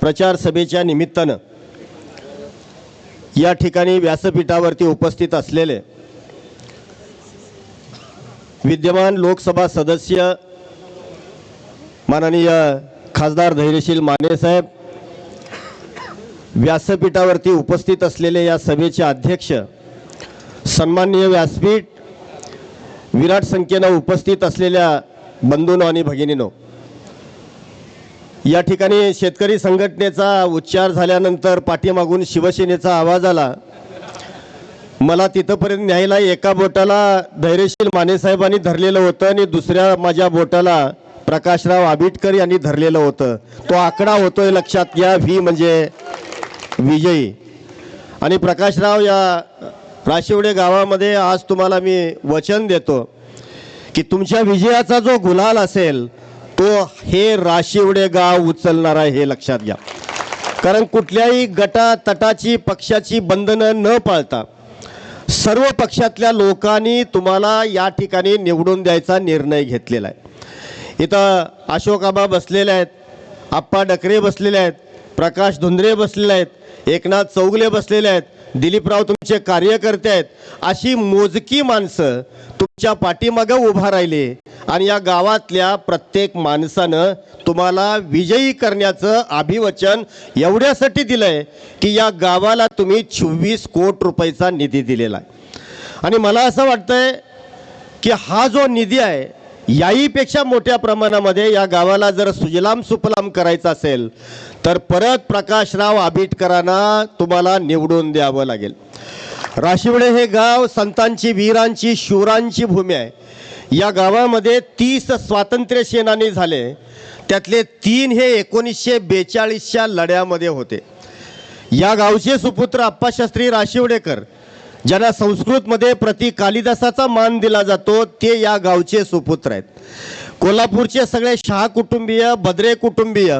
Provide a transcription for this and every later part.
प्रचार सभेच्या निमित्तानं या ठिकाणी व्यासपीठावरती उपस्थित असलेले विद्यमान लोकसभा सदस्य माननीय खासदार धैर्यशील माने साहेब व्यासपीठावरती उपस्थित असलेले या सभेचे अध्यक्ष सन्माननीय व्यासपीठ विराट संख्येनं उपस्थित असलेल्या बंधूंनो आणि भगिनीनो या ठिकाणी शेतकरी संघटनेचा उच्चार झाल्यानंतर पाठीमागून शिवसेनेचा आवाज आला. मला तिथंपर्यंत न्यायला एका बोटाला धैर्यशील मानेसाहेबांनी धरलेलं होतं आणि दुसऱ्या माझ्या बोटाला प्रकाशराव आबिटकर यांनी धरलेलं होतं. तो आकडा होतोय लक्षात घ्या व्ही म्हणजे विजयी. आणि प्रकाशराव या राशिवडे गावामध्ये आज तुम्हाला मी वचन देतो की तुमच्या विजयाचा जो गुलाल असेल तो हे राशिवडे गाव उचलणार आहे हे लक्षात घ्या. कारण कुठल्याही गटा तटाची पक्षाची बंधनं न पाळता सर्व पक्षातल्या लोकांनी तुम्हाला या ठिकाणी निवडून द्यायचा निर्णय घेतलेला आहे. इथं अशोक आबा बसलेले आहेत आप्पा डकरे बसलेले आहेत प्रकाश धुंद्रे बसलेले आहेत एकनाथ चौगले बसलेले आहेत दिलीपराव तुमचे कार्यकर्ते आहेत. अशी मोजकी माणसं तुमच्या पाठीमागं उभा राहिली आणि या गावातल्या प्रत्येक माणसानं तुम्हाला विजयी करण्याचं अभिवचन एवढ्यासाठी दिलंय की या गावाला तुम्ही चोवीस कोट रुपयाचा निधी दिलेला आहे. आणि मला असं वाटतंय की हा जो निधी आहे याहीपेक्षा मोठ्या प्रमाणामध्ये या गावाला जर सुजलाम सुफलाम करायचं असेल तर परत प्रकाशराव आबिटकरांना तुम्हाला निवडून द्यावं लागेल. राशिवडे हे गाव संतांची वीरांची शूरांची भूमी आहे. या गावामध्ये तीस स्वातंत्र्य सेनानी झाले. त्यातले तीन हे एकोणीसशे बेचाळीसच्या लढ्यामध्ये होते. या गावचे सुपुत्र अप्पाशास्त्री राशिवडेकर ज्यांना संस्कृतमध्ये प्रति कालिदासाचा मान दिला जातो ते या गावचे सुपुत्र आहेत. कोल्हापूरचे सगळे शहा कुटुंबीय भद्रे कुटुंबीय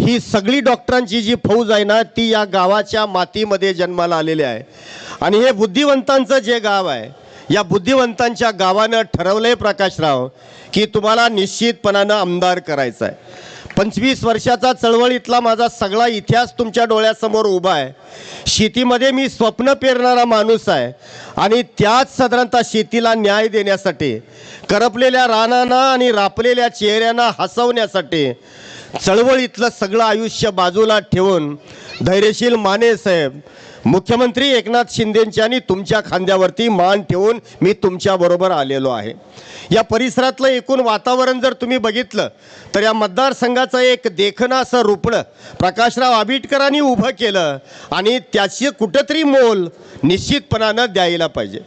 ही सगळी डॉक्टरांची जी फौज आहे ना ती या गावाच्या मातीमध्ये जन्माला आलेली आहे. आणि हे बुद्धिवंतांचं जे गाव आहे या बुद्धिवंतांच्या गावानं ठरवलंय प्रकाशराव की तुम्हाला निश्चितपणानं आमदार करायचं आहे. पंचवीस वर्षाचा चळवळीतला माझा सगळा इतिहास तुमच्या डोळ्यासमोर उभा आहे. शेतीमध्ये मी स्वप्न पेरणारा माणूस आहे आणि त्याच साधारणतः शेतीला न्याय देण्यासाठी करपलेल्या रानांना आणि रापलेल्या चेहऱ्यांना हसवण्यासाठी चळवळीतलं सगळं आयुष्य बाजूला ठेवून धैर्यशील माने साहेब मुख्यमंत्री एकनाथ शिंदेंच्या आणि तुमच्या खांद्यावरती मान ठेवून मी तुमच्याबरोबर आलेलो आहे. या परिसरातलं एकूण वातावरण जर तुम्ही बघितलं तर या मतदारसंघाचं एक देखणं असं रुपणं प्रकाशराव आबिटकरांनी उभं केलं आणि त्याची कुठंतरी मोल निश्चितपणानं द्यायला पाहिजे.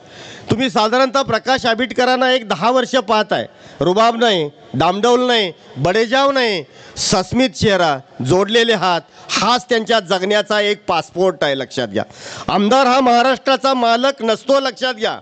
तुम्ही साधारणतः प्रकाश आबिटकरांना एक दहा वर्ष पाहताय. रुबाब नाही डामडौल नाही बडेजाव नाही सस्मित चेहरा जोडलेले हात हाच त्यांच्या जगण्याचा एक पासपोर्ट आहे लक्षात घ्या. आमदार हा महाराष्ट्राचा मालक नसतो लक्षात घ्या.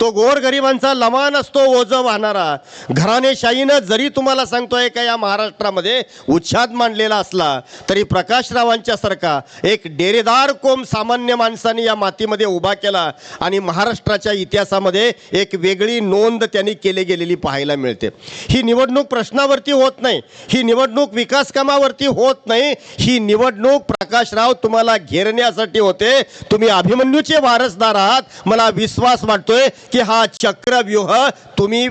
तो गोरगरिबांचा लमान असतो ओझं वाहणारा. घराणेशाहीनं जरी तुम्हाला सांगतोय का या महाराष्ट्रामध्ये उच्छाद मांडलेला असला तरी प्रकाशरावांच्या सारखा एक डेरेदार कोम सामान्य माणसाने या मातीमध्ये उभा केला आणि महाराष्ट्राच्या इतिहासामध्ये एक वेगळी नोंद त्यांनी केली गेलेली पाहायला मिळते. ही निवडणूक प्रश्नावरती होत नाही ही निवडणूक विकास कामावरती होत नाही ही निवडणूक प्रकाशराव तुम्हाला घेरण्यासाठी होते. तुम्ही अभिमन्यूचे वारसदार आहात मला विश्वास वाटतोय की हा चक्रव्यूह तुम्ही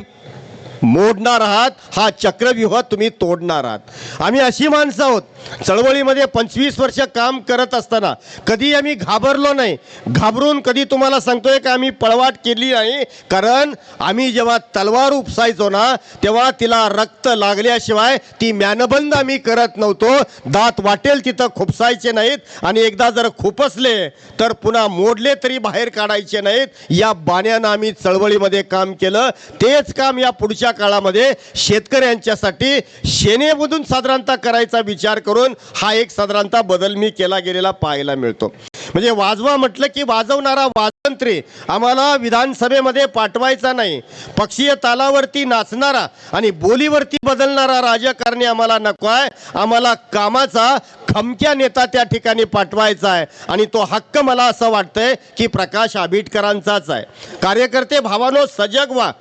मोडणार आहात हा चक्रव्यूह तुम्ही तोडणार आहात. आम्ही अशी माणसं आहोत चळवळीमध्ये पंचवीस वर्ष काम करत असताना कधी आम्ही घाबरलो नाही. घाबरून कधी तुम्हाला सांगतोय का आम्ही पळवाट केली नाही? कारण आम्ही जेव्हा तलवार उपसायचो ना तेव्हा तिला रक्त लागल्याशिवाय ती म्यानबंद आम्ही करत नव्हतो. दात वाटेल तिथं खुपसायचे नाहीत आणि एकदा जर खुपसले तर पुन्हा मोडले तरी बाहेर काढायचे नाहीत. या बाण्यानं आम्ही चळवळीमध्ये काम केलं. तेच काम या पुढच्या काळामध्ये शेतकऱ्यांच्यासाठी सेनेमधून साधारणतः करायचा विचार करून हा एक साधारणतः बदल मी केला गेलेला पाहायला मिळतो. म्हणजे वाजवा म्हटलं की वाजवणारा वाजंत्री आम्हाला विधानसभेमध्ये पाठवायचा नाही. पक्षीय तालावरती नाचणारा आणि बोलीवरती बदलणारा राजकारणी आम्हाला नको आहे. आम्हाला कामाचा धमक्या नेता त्या ठिकाणी पाठवायचा आहे. आणि तो हक्क मला असं वाटतंय की प्रकाश आबिटकरांचाच आहे. कार्यकर्ते भावानो सजग व्हा.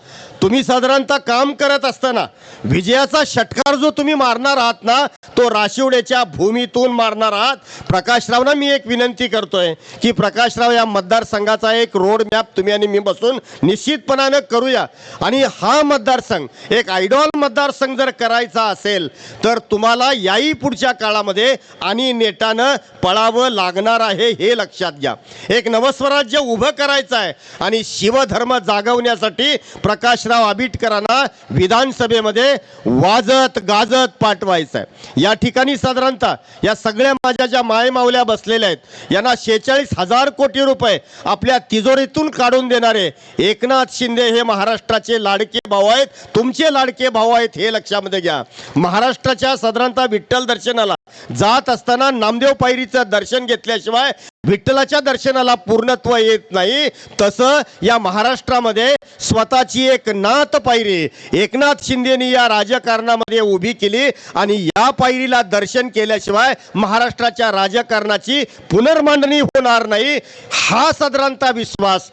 तुम्ही साधारणतः काम करत असताना विजयाचा षटकार जो तुम्ही मारणार आहात ना तो राशिवड्याच्या भूमीतून मारणार आहात. प्रकाशरावना मी एक विनंती करतोय की प्रकाशराव या मतदारसंघाचा एक रोड मॅप तुम्ही आणि मी बसून निश्चितपणानं करूया. आणि हा मतदारसंघ एक आयडॉल मतदारसंघ जर करायचा असेल तर तुम्हाला याही पुढच्या काळामध्ये आणि नेटानं पळावं लागणार आहे हे लक्षात घ्या. एक नवस्वराज्य उभं करायचं आहे आणि शिवधर्म जागवण्यासाठी प्रकाशराव आबिटकरांना विधानसभेमध्ये वाजत गाजत पाठवायचं आहे. या ठिकाणी साधारणतः या सगळ्या माझ्या ज्या मायमावल्या बसलेल्या आहेत यांना शेहेचाळीस हजार कोटी रुपये आपल्या तिजोरीतून काढून देणारे एकनाथ शिंदे हे महाराष्ट्राचे लाडके भाऊ आहेत. तुमचे लाडके भाऊ आहेत हे लक्षामध्ये घ्या. महाराष्ट्राच्या साधारणतः विठ्ठल दर्शनाला जात असताना नामदेव पायरीचं दर्शन घेतल्याशिवाय विठ्ठलाच्या दर्शनाला पूर्णत्व येत नाही. तसं या महाराष्ट्रामध्ये स्वतःची एक नाथ पायरी एकनाथ शिंदेनी या राजकारणामध्ये उभी केली आणि या पायरीला दर्शन केल्याशिवाय महाराष्ट्राच्या राजकारणाची पुनर्मांडणी होणार नाही. हा साधारणतः विश्वास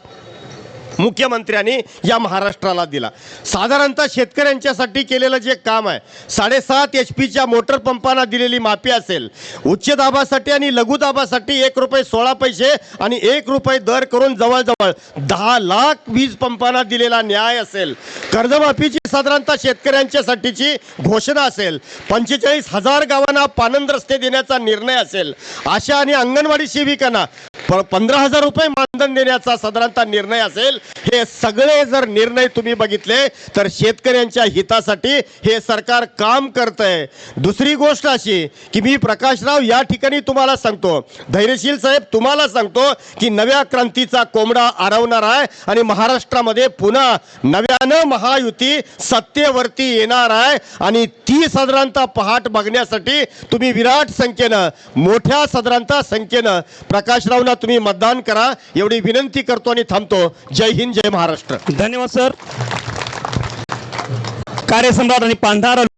मुख्यमंत्र्यांनी या महाराष्ट्राला दिला. साधारणतः शेतकऱ्यांच्यासाठी केलेलं जे काम आहे साडेसात एच पीच्या मोटर पंपांना दिलेली माफी असेल उच्च दाबासाठी आणि लघु दाबासाठी एक रुपये सोळा पैसे आणि एक रुपये दर करून जवळजवळ दहा लाख वीज पंपांना दिलेला न्याय असेल. कर्जमाफीची साधारणतः शेतकऱ्यांच्यासाठीची घोषणा असेल. पंचेचाळीस हजार गावांना पानंद रस्ते देण्याचा निर्णय असेल. आशा आणि अंगणवाडी सेविकांना पंधरा हजार रुपये मानधन देण्याचा साधारणतः निर्णय असेल हे सगळे जर निर्णय तुम्ही बघितले तर शेतकऱ्यांच्या हितासाठी हे सरकार काम करत आहे दुसरी गोष्ट अशी की मी प्रकाशराव या ठिकाणी तुम्हाला सांगतो धैर्यशील साहेब तुम्हाला सांगतो की नव्या क्रांतीचा कोंबडा आरवणार आहे आणि महाराष्ट्रामध्ये पुन्हा नव्यानं महायुती सत्तेवरती येणार आहे आणि ती साधारणतः पहाट बघण्यासाठी तुम्ही विराट संख्येनं मोठ्या साधारणतः संख्येनं प्रकाशरावना तुम्ही मतदान करा. एवढी विनंती करतो आणि थांबतो. जय हिंद जय महाराष्ट्र. धन्यवाद सर. कार्यसम्राट आणि पांढरा